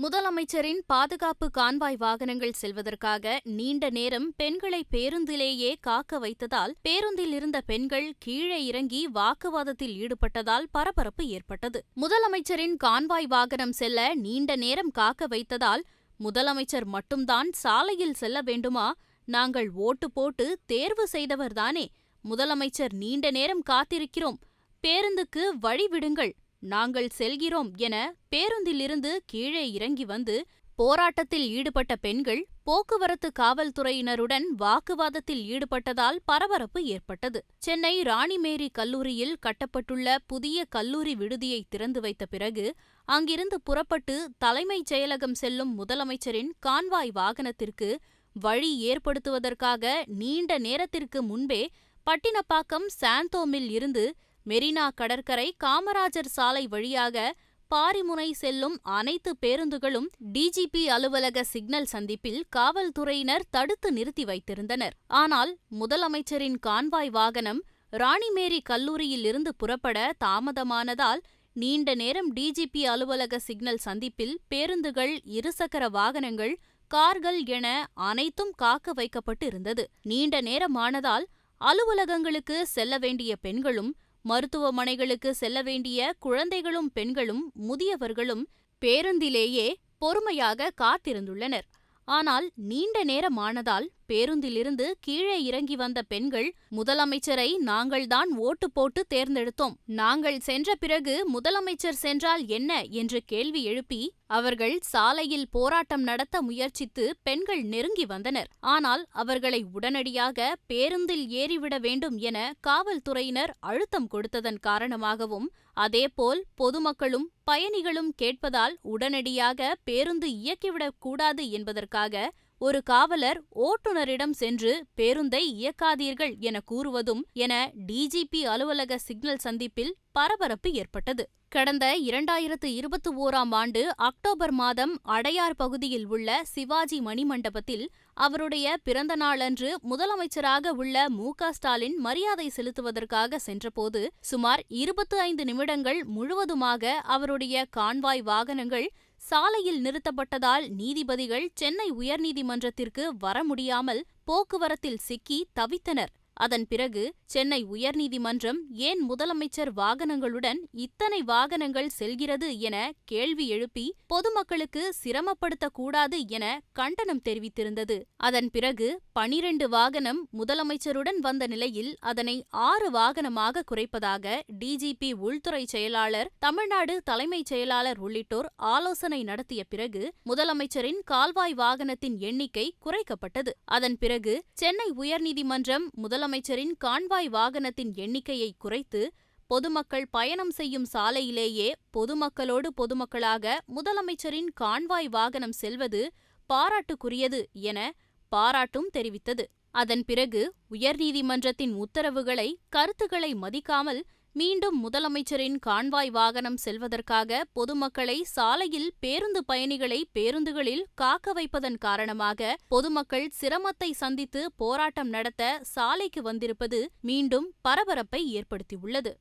முதலமைச்சரின் பாதுகாப்பு கான்வாய் வாகனங்கள் செல்வதற்காக நீண்ட நேரம் பெண்களை பேருந்திலேயே காக்க வைத்ததால் பேருந்தில் இருந்த பெண்கள் கீழே இறங்கி வாக்குவாதத்தில் ஈடுபட்டதால் பரபரப்பு ஏற்பட்டது. முதலமைச்சரின் கான்வாய் வாகனம் செல்ல நீண்ட நேரம் காக்க வைத்ததால் முதலமைச்சர் மட்டும்தான் சாலையில் செல்ல வேண்டுமா? நாங்கள் ஓட்டு போட்டு தேர்வு செய்தவர்தானே? முதலமைச்சர் நீண்ட நேரம் காத்திருக்கிறோம். பேருந்துக்கு வழி விடுங்கள் நாங்கள் செல்கிறோம் என பேருந்திலிருந்து கீழே இறங்கி வந்து போராட்டத்தில் ஈடுபட்ட பெண்கள் போக்குவரத்து காவல்துறையினருடன் வாக்குவாதத்தில் ஈடுபட்டதால் பரபரப்பு ஏற்பட்டது. சென்னை ராணிமேரி கல்லூரியில் கட்டப்பட்டுள்ள புதிய கல்லூரி விடுதியை திறந்து வைத்த பிறகு அங்கிருந்து புறப்பட்டு தலைமைச் செயலகம் செல்லும் முதலமைச்சரின் கான்வாய் வாகனத்திற்கு வழி ஏற்படுத்துவதற்காக நீண்ட நேரத்திற்கு முன்பே பட்டினப்பாக்கம் சாந்தோமில் இருந்து மெரினா கடற்கரை காமராஜர் சாலை வழியாக பாரிமுனை செல்லும் அனைத்து பேருந்துகளும் டிஜிபி அலுவலக சிக்னல் சந்திப்பில் காவல்துறையினர் தடுத்து நிறுத்தி வைத்திருந்தனர். ஆனால் முதலமைச்சரின் கான்வாய் வாகனம் ராணிமேரி கல்லூரியில் இருந்து புறப்பட தாமதமானதால் நீண்ட நேரம் டிஜிபி அலுவலக சிக்னல் சந்திப்பில் பேருந்துகள் இருசக்கர வாகனங்கள் கார்கள் என அனைத்தும் காக்க வைக்கப்பட்டு இருந்தது நீண்ட நேரமானதால் அலுவலகங்களுக்கு செல்ல வேண்டிய பெண்களும் மருத்துவமனைகளுக்கு செல்ல வேண்டிய குழந்தைகளும் பெண்களும் முதியவர்களும் பேருந்திலேயே பொறுமையாக காத்திருந்துள்ளனர். ஆனால் நீண்ட நேரமானதால் பேருந்திலிருந்து கீழே இறங்கி வந்த பெண்கள் முதலமைச்சரை நாங்கள்தான் ஓட்டு போட்டு தேர்ந்தெடுத்தோம். நாங்கள் சென்ற பிறகு முதலமைச்சர் சென்றால் என்ன? என்று கேள்வி எழுப்பி அவர்கள் சாலையில் போராட்டம் நடத்த முயற்சித்து பெண்கள் நெருங்கி வந்தனர். ஆனால் அவர்களை உடனடியாக பேருந்தில் ஏறிவிட வேண்டும் என காவல்துறையினர் அழுத்தம் கொடுத்ததன் காரணமாகவும் அதேபோல் பொதுமக்களும் பயணிகளும் கேட்பதால் உடனடியாக பேருந்து இயக்கிவிடக் கூடாது என்பதற்காக ஒரு காவலர் ஓட்டுநரிடம் சென்று பேருந்தை இயக்காதீர்கள் என கூறுவதும் என டிஜிபி அலுவலக சிக்னல் சந்திப்பில் பரபரப்பு ஏற்பட்டது. கடந்த இரண்டாயிரத்து இருபத்தி ஓராம் ஆண்டு அக்டோபர் மாதம் அடையார் பகுதியில் உள்ள சிவாஜி மணிமண்டபத்தில் அவருடைய பிறந்த நாளன்று முதலமைச்சராக உள்ள மு ஸ்டாலின் மரியாதை செலுத்துவதற்காக சென்றபோது சுமார் இருபத்தி ஐந்து நிமிடங்கள் முழுவதுமாக அவருடைய கான்வாய் வாகனங்கள் சாலையில் நிறுத்தப்பட்டதால் நீதிபதிகள் சென்னை உயர்நீதிமன்றத்திற்கு வர முடியாமல் போக்குவரத்தில் சிக்கி தவித்தனர். அதன் பிறகு சென்னை உயர்நீதிமன்றம் ஏன் முதலமைச்சர் வாகனங்களுடன் இத்தனை வாகனங்கள் செல்கிறது என கேள்வி எழுப்பி பொதுமக்களுக்கு சிரமப்படுத்தக்கூடாது என கண்டனம் தெரிவித்திருந்தது. அதன் பிறகு பனிரெண்டு வாகனம் முதலமைச்சருடன் வந்த நிலையில் அதனை ஆறு வாகனமாக குறைப்பதாக டிஜிபி உள்துறை செயலாளர் தமிழ்நாடு தலைமைச் செயலாளர் உள்ளிட்டோர் ஆலோசனை நடத்திய பிறகு முதலமைச்சரின் கால்வாய் வாகனத்தின் எண்ணிக்கை குறைக்கப்பட்டது. அதன் பிறகு சென்னை உயர்நீதிமன்றம் முதல் முதலமைச்சரின் கான்வாய் வாகனத்தின் எண்ணிக்கையை குறைத்து பொதுமக்கள் பயணம் செய்யும் சாலையிலேயே பொதுமக்களோடு பொதுமக்களாக முதலமைச்சரின் கான்வாய் வாகனம் செல்வது பாராட்டுக்குரியது என பாராட்டும் தெரிவித்தது. அதன் பிறகு உயர்நீதிமன்றத்தின் உத்தரவுகளை கருத்துக்களை மதிக்காமல் மீண்டும் முதலமைச்சரின் கான்வாய் வாகனம் செல்வதற்காக பொதுமக்களை சாலையில் பேருந்து பயணிகளை பேருந்துகளில் காக்க வைப்பதன் காரணமாக பொதுமக்கள் சிரமத்தை சந்தித்து போராட்டம் நடத்த சாலைக்கு வந்திருப்பது மீண்டும் பரபரப்பை ஏற்படுத்தியுள்ளது.